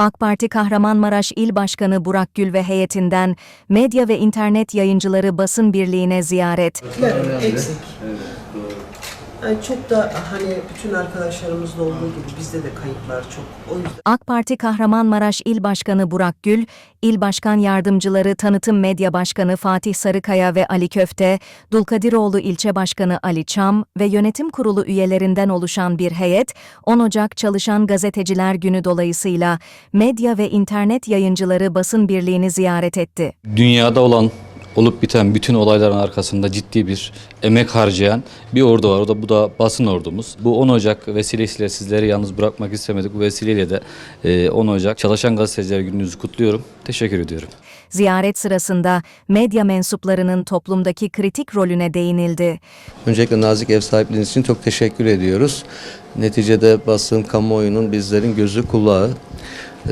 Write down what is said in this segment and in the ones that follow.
AK Parti Kahramanmaraş İl Başkanı Burak Gül ve heyetinden medya ve internet yayıncıları basın birliğine ziyaret. Evet, eksik. Yani çok da hani bütün arkadaşlarımızda olduğu gibi bizde de kayıplar çok. O yüzden AK Parti Kahramanmaraş İl Başkanı Burak Gül, İl Başkan Yardımcıları Tanıtım Medya Başkanı Fatih Sarıkaya ve Ali Köfte, Dulkadiroğlu İlçe Başkanı Ali Çam ve yönetim kurulu üyelerinden oluşan bir heyet, 10 Ocak Çalışan Gazeteciler Günü dolayısıyla medya ve internet yayıncıları basın birliğini ziyaret etti. dünyada olan olup biten bütün olayların arkasında ciddi bir emek harcayan bir ordu var. O da bu da basın ordumuz. Bu 10 Ocak vesilesiyle sizleri yalnız bırakmak istemedik. Bu vesileyle de e, 10 Ocak Çalışan Gazeteciler Gününüzü kutluyorum. Teşekkür ediyorum. Ziyaret sırasında medya mensuplarının toplumdaki kritik rolüne değinildi. Öncelikle nazik ev sahipliğiniz için çok teşekkür ediyoruz. Neticede basın, kamuoyunun bizlerin gözü kulağı.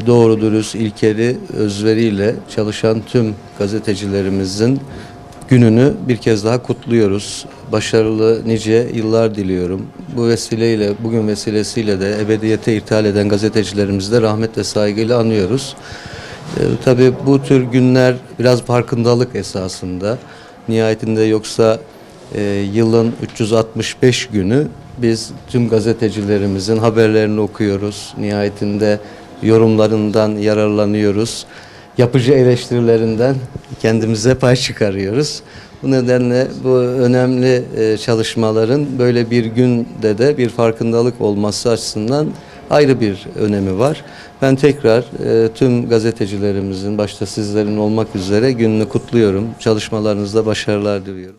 Doğru dürüst, ilkeli, özveriyle çalışan tüm gazetecilerimizin gününü bir kez daha kutluyoruz. Başarılı nice yıllar diliyorum. Bu vesileyle, bugün vesilesiyle de ebediyete irtihal eden gazetecilerimizi de rahmetle saygıyla anıyoruz. Ee, tabii bu tür günler biraz farkındalık esasında. Nihayetinde yoksa e, yılın 365 günü biz tüm gazetecilerimizin haberlerini okuyoruz. Nihayetinde yorumlarından yararlanıyoruz. Yapıcı eleştirilerinden kendimize pay çıkarıyoruz. Bu nedenle bu önemli e, çalışmaların böyle bir günde de bir farkındalık olması açısından ayrı bir önemi var. Ben tekrar e, tüm gazetecilerimizin başta sizlerin olmak üzere gününü kutluyorum. Çalışmalarınızda başarılar diliyorum.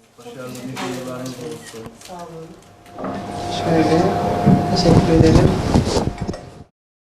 şöyle teşekkür ederim.